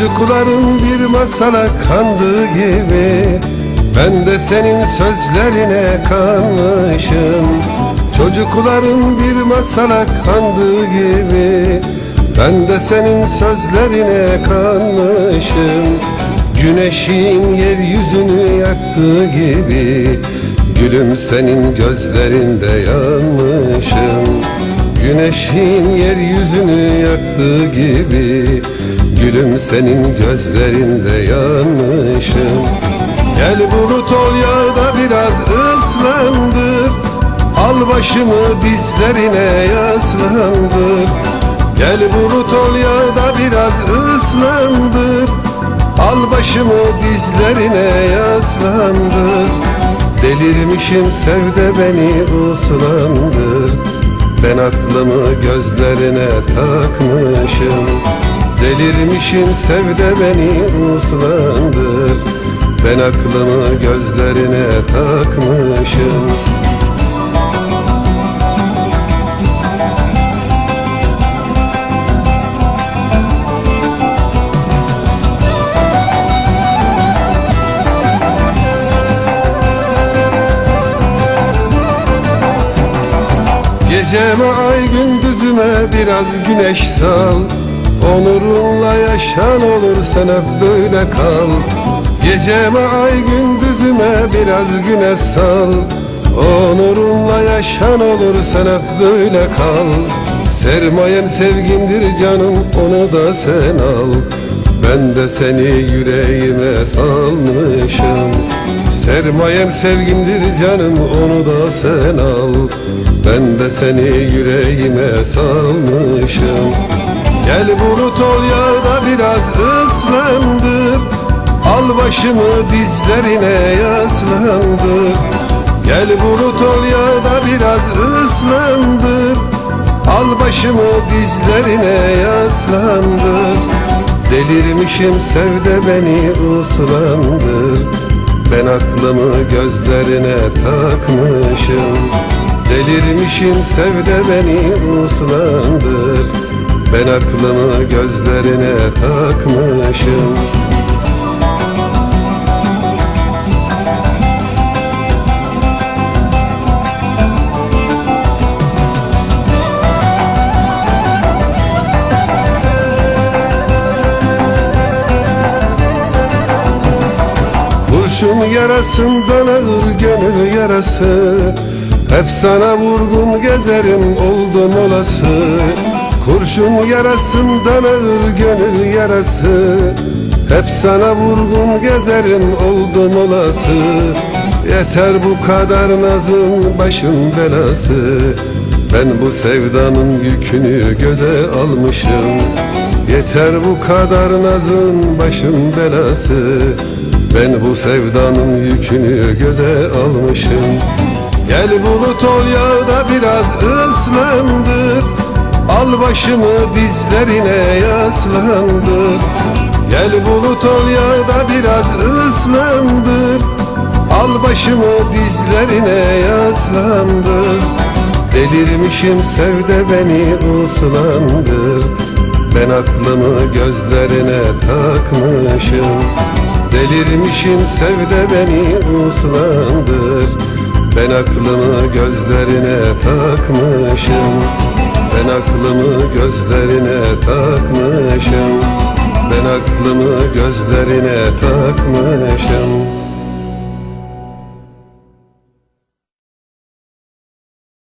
Çocukların bir masala kandığı gibi Ben de senin sözlerine kanmışım. Çocukların bir masala kandığı gibi Ben de senin sözlerine kanmışım. Güneşin yeryüzünü yaktığı gibi Gülüm senin gözlerinde yanmışım. Güneşin yeryüzünü yaktığı gibi Gülüm senin gözlerinde yanmışım. Gel bulut ol ya da biraz ıslandır Al başımı dizlerine yaslandır Gel bulut ol ya da biraz ıslandır Al başımı dizlerine yaslandır Delirmişim sev de beni uslandır Ben aklımı gözlerine takmışım Delirmişim sev de beni uslandır. Ben aklımı gözlerine takmışım. Geceme ay gündüzüme biraz güneş sal Onurunla yaşan olur sen hep böyle kal. Geceme ay gündüzüme biraz güneş sal. Onurunla yaşan olur sen hep böyle kal. Sermayem sevgimdir canım onu da sen al. Ben de seni yüreğime salmışım. Sermayem sevgimdir canım onu da sen al. Ben de seni yüreğime salmışım Gel bulut ol ya da biraz ıslandır. Al başımı dizlerine yaslandır. Gel bulut ol ya da biraz ıslandır. Al başımı dizlerine yaslandır. Delirmişim sev de beni uslandır. Ben aklımı gözlerine takmışım. Delirmişim sev de beni uslandır Ben aklımı gözlerine takmışım. Kurşun yarasından ağır gönül yarası. Hep sana vurgun gezerim oldum olası Kurşun yarasından ağır gönül yarası. Hep sana vurgun gezerim oldum olası. Yeter bu kadar nazın başın belası. Ben bu sevdanın yükünü göze almışım. Yeter bu kadar nazın başın belası. Ben bu sevdanın yükünü göze almışım. Gel bulut ol ya da biraz ıslandır Al başımı dizlerine yaslandır. Gel bulut ol ya da biraz ıslandır. Al başımı dizlerine yaslandır. Delirmişim sev de beni uslandır. Ben aklımı gözlerine takmışım. Delirmişim sev de beni uslandır. Ben aklımı gözlerine takmışım Ben aklımı gözlerine takmışım. Ben aklımı gözlerine takmışım